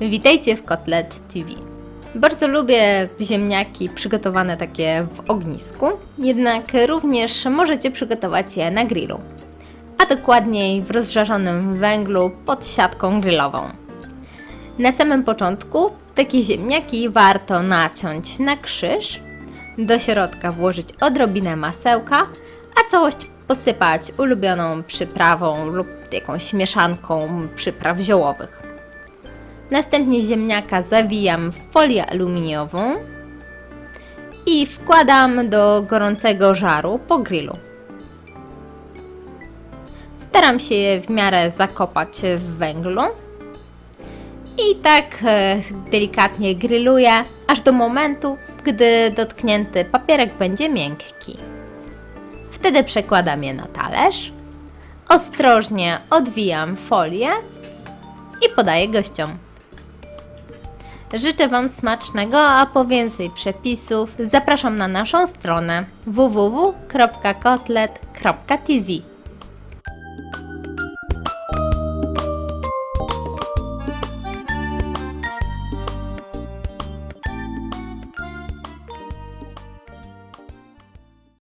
Witajcie w Kotlet TV. Bardzo lubię ziemniaki przygotowane takie w ognisku, jednak również możecie przygotować je na grillu, a dokładniej w rozżarzonym węglu pod siatką grillową. Na samym początku takie ziemniaki warto naciąć na krzyż, do środka włożyć odrobinę masełka, a całość posypać ulubioną przyprawą lub jakąś mieszanką przypraw ziołowych. Następnie ziemniaka zawijam w folię aluminiową i wkładam do gorącego żaru po grillu. Staram się je w miarę zakopać w węglu i tak e, delikatnie grilluję, aż do momentu, gdy dotknięty papierek będzie miękki. Wtedy przekładam je na talerz, ostrożnie odwijam folię i podaję gościom. Życzę Wam smacznego, a po więcej przepisów zapraszam na naszą stronę www.kotlet.tv.